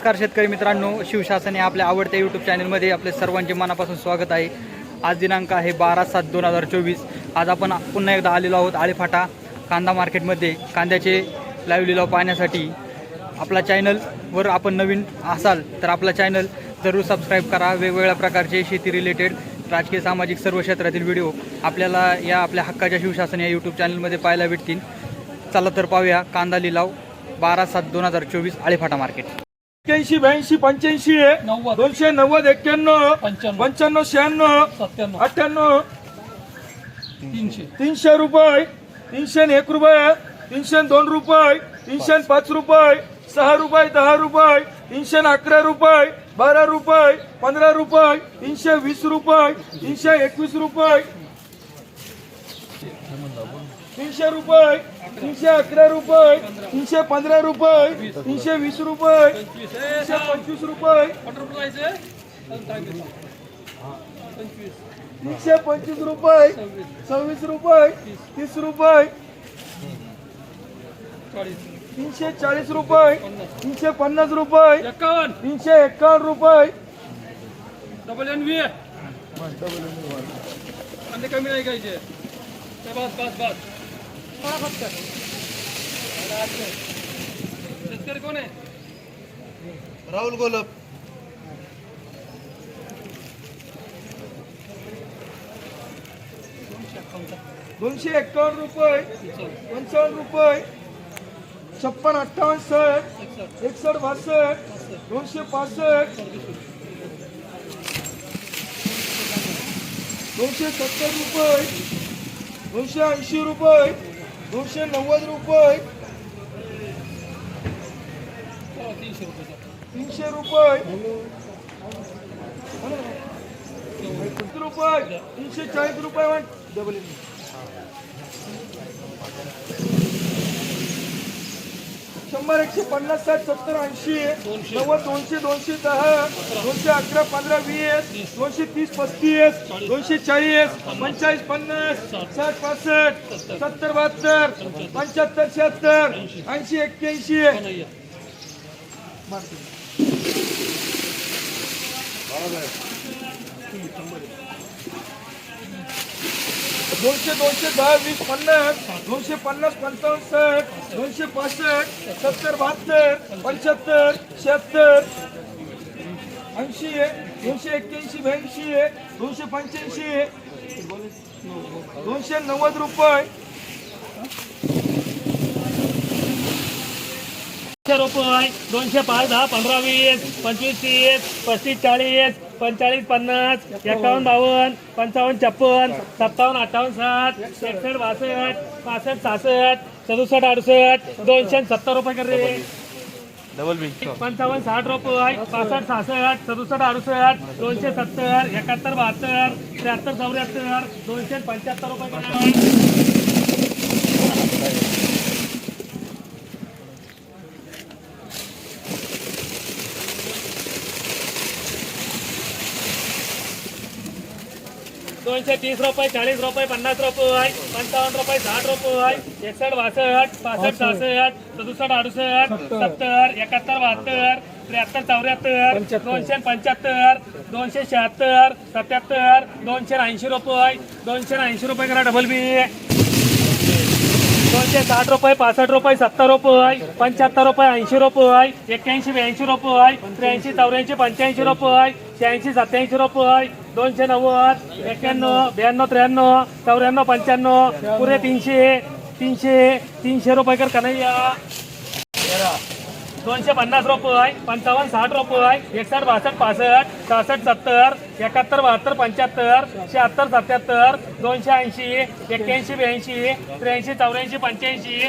नमस्कार शेतकरी मित्रांनो शिवशासन या आपल्या आवडत्या यूट्यूब चॅनलमध्ये आपले सर्वांचे मनापासून स्वागत आहे. आज दिनांक आहे बारा सात दोन हजार चोवीस. आज आपण पुन्हा एकदा आलेलो आहोत आळेफाटा कांदा मार्केटमध्ये. कांद्याचे लाईव्ह लिलाव पाहण्यासाठी आपला चॅनलवर आपण नवीन असाल तर आपला चॅनल जरूर सबस्क्राईब करा. वेगवेगळ्या प्रकारचे शेती रिलेटेड राजकीय सामाजिक सर्व क्षेत्रातील व्हिडिओ आपल्याला या आपल्या हक्काच्या शिवशासन या यूट्यूब चॅनलमध्ये पाहायला भेटतील. चला तर पाहूया कांदा लिलाव बारा सात दोन हजार चोवीस आळेफाटा मार्केट. एक्क्याऐंशी ब्याऐंशी पंच्याऐंशी नव्वद. दोनशे नव्वद एक्क्याण्णव पंच्याण्णव. पंच्याण्णव शहाण्णव सत्त्याण्णव अठ्ठ्याण्णव तीनशे तीनशे रुपये तीनशे एक रुपये तीनशे दोन रुपये तीनशे पाच रुपये सहा रुपये दहा रुपये तीनशे अकरा रुपये बारा रुपये पंधरा रुपये तीनशे वीस रुपये तीनशे एकवीस रुपये तीनशे रुपये तीनशे अकरा रुपये तीनशे पंधरा रुपये तीनशे वीस रुपये तीनशे पंचवीस रुपये. तीनशे पंचवीस रुपये सव्वीस रुपये तीस रुपये. तीनशे चाळीस रुपये तीनशे पन्नास रुपये तीनशे एकावन्न रुपये. डबल एन व्ही आणि कमी नाही हा, फक्त शेतकरी कोण आहे? राहुल गोलप. दोनशे एक्कावन्न रुपये पंचावन्न रुपये छप्पन अठ्ठावन्न साठ एकसष्ट बासष्ट दोनशे पासष्ट दोनशे सत्तर रुपये दोनशे ऐंशी रुपये दोनशे नव्वद रुपये. तीनशे रुपये. तीनशे रुपये तीनशे चाळीस रुपये वाट डबल शंभर एकशे पन्नास साठ सत्तर ऐंशी नव्वद दोनशे दोनशे दहा दोनशे अकरा पंधरा वीस दोनशे तीस पस्तीस दोनशे चाळीस. पंचाळीस पन्नास. साठ. पासष्ट. सत्तर. बहात्तर. पंच्याहत्तर. शहात्तर. ऐंशी. एक्क्याऐंशी नाही दोनशे दोनशे दहा वीस पन्नास. दोनशे पन्नास पंचावन्न दोनशे पासष्ट, सत्तर बहात्तर, पंच्याहत्तर, शहात्तर, ऐंशी, दोनशे एक्क्याऐंशी, ब्याऐंशी, दोनशे पंच्याऐंशी, दोनशे नव्वद रुपये. रुपये, दोनशे पाच, दहा, पंधरा, वीस, पंचवीस, तीस, पस्तीस, चाळीस पंचाळीस पन्नास एकावन्न बावन्न पंचावन्न छप्पन सत्तावन्न अठ्ठावन्न साठ एकसष्ट बासष्ट पासष्ट सहासष्ट सदुसष्ट अडुसष्ट दोनशे सत्तर रुपये कर. रे पंचावन्न साठ रुपये पासष्ट सहासष्ट सदुसष्ट अडुसष्ट दोनशे सत्तर एकाहत्तर बहात्तर त्र्याहत्तर चौऱ्याहत्तर दोनशे पंच्याहत्तर रुपये दोनशे तीस रुपये चाळीस रुपये पन्नास रुपये पंचावन्न रुपये साठ रुपये एकसष्ट बासष्ट पासष्ट सहासष्ट सदुसष्ट अडुसष्ट सत्तर एकाहत्तर बहात्तर त्र्याहत्तर चौऱ्याहत्तर दोनशे पंच्याहत्तर दोनशे शहात्तर सत्याहत्तर दोनशे ऐंशी रुपये दोनशे ऐंशी रुपये करा डबल बी दोनशे साठ रुपये पासष्ट रुपये सत्तर रुपये पंच्याहत्तर रुपये ऐंशी रुपये एक्क्याऐंशी ब्याऐंशी रुपये त्र्याऐंशी चौऱ्याऐंशी पंच्याऐंशी रुपये शहाऐंशी सत्याऐंशी रुपये दोनशे नव्वद एक्क्याण्णव ब्याण्णव त्र्याण्णव चौऱ्याण्णव पंच्याण्णव पुरे तीनशे तीनशे तीनशे रुपये कर कन्हैया. दोनशे पन्नास रुपये पंचावन्न साठ रुपये एकसष्ट बासष्ट पासष्ट सहासष्ट सत्तर एकाहत्तर बहात्तर पंच्याहत्तर शहात्तर सत्याहत्तर दोनशे ऐंशी एक्क्याऐंशी ब्याऐंशी त्र्याऐंशी चौऱ्याऐंशी पंच्याऐंशी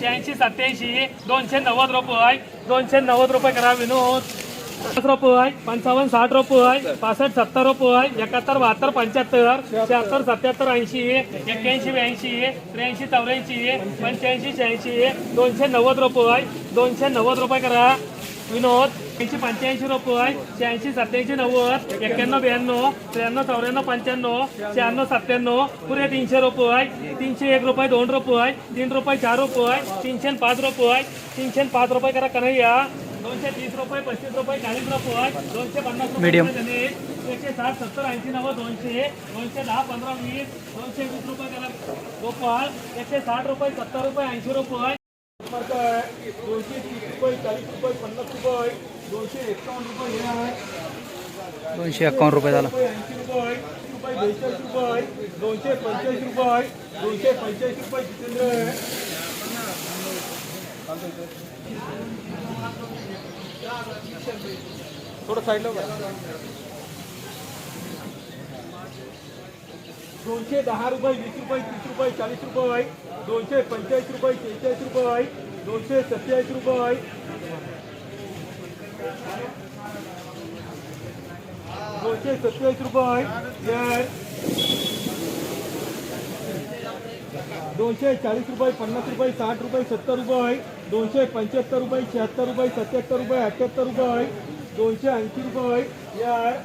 शहाऐंशी सत्याऐंशी दोनशे नव्वद रुपये दोनशे नव्वद रुपये करा विनोद. रोप आहे पंचावन्न साठ रुपये पासष्ट सत्तर रुपये एकाहत्तर बहात्तर पंच्याहत्तर शहात्तर सत्याहत्तर ऐंशी एक्क्याऐंशी ब्याऐंशी त्र्याऐंशी चौऱ्याऐंशी पंच्याऐंशी शहाऐंशी दोनशे नव्वद रुपये दोनशे नव्वद रुपये करा. विनोद एकशे पंच्याऐंशी रुपये शहाऐंशी सत्याऐंशी नव्वद एक्क्याण्णव ब्याण्णव त्र्याण्णव चौऱ्याण्णव पंच्याण्णव शहाण्णव सत्त्याण्णव पुरे तीनशे रुपये तीनशे एक रुपये दोन रुपये तीन रुपये चार रुपये तीनशे पाच पाच रुपये तीनशे पाच रुपये करा कन्हैया. दोनशे तीस रुपये पस्तीस रुपये चाळीस रुपये दोनशे पन्नास रुपये एकशे साठ सत्तर ऐंशी नव्वद दोनशे दोनशे दहा पंधरा वीस दोनशे वीस रुपये त्याला गोपाळ एकशे साठ रुपये सत्तर रुपये ऐंशी रुपये. दोनशे तीस रुपये चाळीस रुपये पन्नास रुपये दोनशे एकावन्न रुपये हे आहे. दोनशे एकावन्न रुपये झाला. ऐंशी रुपये रुपये बेचाळीस रुपये दोनशे पंचेचाळीस रुपये दोनशे पंचेचाळीस रुपये जितेंद्र. थोडं साईडला बघा. दोनशे दहा रुपये वीस रुपये तीस रुपये चाळीस रुपये आहे. दोनशे पंचेचाळीस रुपये शेहेचाळीस रुपये आहे. दोनशे सत्तेचाळीस रुपये आहे. दोनशे सत्तेचाळीस रुपये आहे. दोनशे चाळीस रुपये, पन्नास रुपये, साठ रुपये, सत्तर रुपये दोनशे पंच्याहत्तर रुपये, शहात्तर रुपये, सत्याहत्तर रुपये अठ्ठ्याहत्तर रुपये दोनशे ऐंशी रुपये यार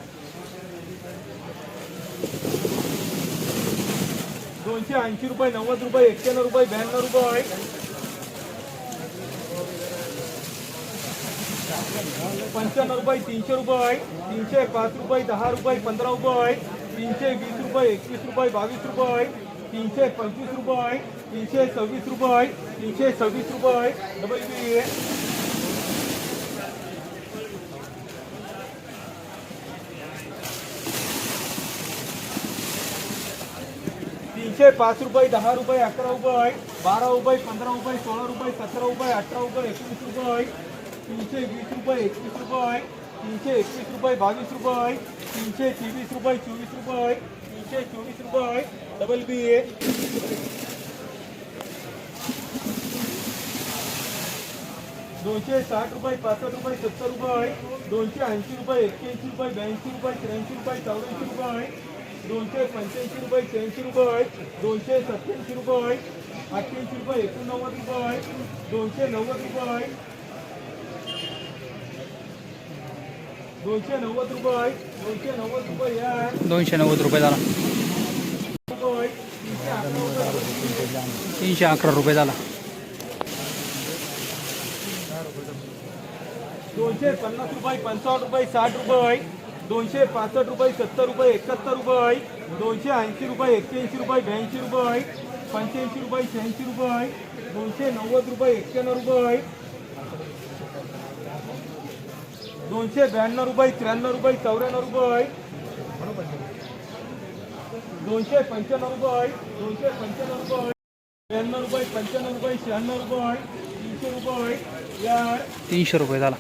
दोनशे ऐंशी रुपये, नव्वद रुपये, एक्क्याण्णव रुपये, ब्याण्णव रुपये पंच्याण्णव रुपये, तीनशे रुपये तीनशे पाच रुपये, दहा रुपये, पंधरा रुपये तीनशे वीस रुपये, एकवीस रुपये, बावीस रुपये तीनशे पंचवीस रुपये, तीनशे सव्वीस रुपये, तीनशे सव्वीस रुपये डबल बी तीनशे पाच रुपये, दहा रुपये, अकरा रुपये, बारा रुपये, पंधरा रुपये, सोळा रुपये, सतरा रुपये, अठरा रुपये एकवीस रुपये, तीनशे वीस रुपये एकवीस रुपये तीनशे एकवीस रुपये, बावीस रुपये, तीनशे तेवीस रुपये, चोवीस रुपये, तीनशे चोवीस रुपये डबल बी ए दोनशे साठ रुपये, पासष्ट रुपये, सत्तर रुपये, दोनशे ऐंशी रुपये, एक्क्याऐंशी रुपये, ब्याऐंशी रुपये, त्र्याऐंशी रुपये, चौऱ्याऐंशी रुपये, दोनशे पंच्याऐंशी रुपये, शहाऐंशी रुपये, दोनशे सत्याऐंशी रुपये, अठ्ठ्याऐंशी रुपये, एकोणनव्वद रुपये, दोनशे नव्वद रुपये दोनशे नव्वद रुपये दोनशे नव्वद रुपये या दोनशे नव्वद रुपये झाला. तीनशे अकरा रुपये झाला. दोनशे पन्नास रुपये पंचावन्न रुपये साठ रुपये दोनशे पासष्ट रुपये सत्तर रुपये एकाहत्तर रुपये दोनशे ऐंशी रुपये एक्क्याऐंशी रुपये ब्याऐंशी रुपये पंच्याऐंशी रुपये शहाऐंशी रुपये दोनशे नव्वद रुपये एक्क्याण्णव रुपये दोनशे ब्याण्णव रुपये त्र्याण्णव रुपये चौऱ्याण्णव रुपये. दोनशे पंच्याण्णव रुपये दोनशे पंच्याण्णव रुपये. ब्याण्णव रुपये पंच्याण्णव रुपये शहाण्णव रुपये तीनशे रुपये. या तीनशे रुपये झाला.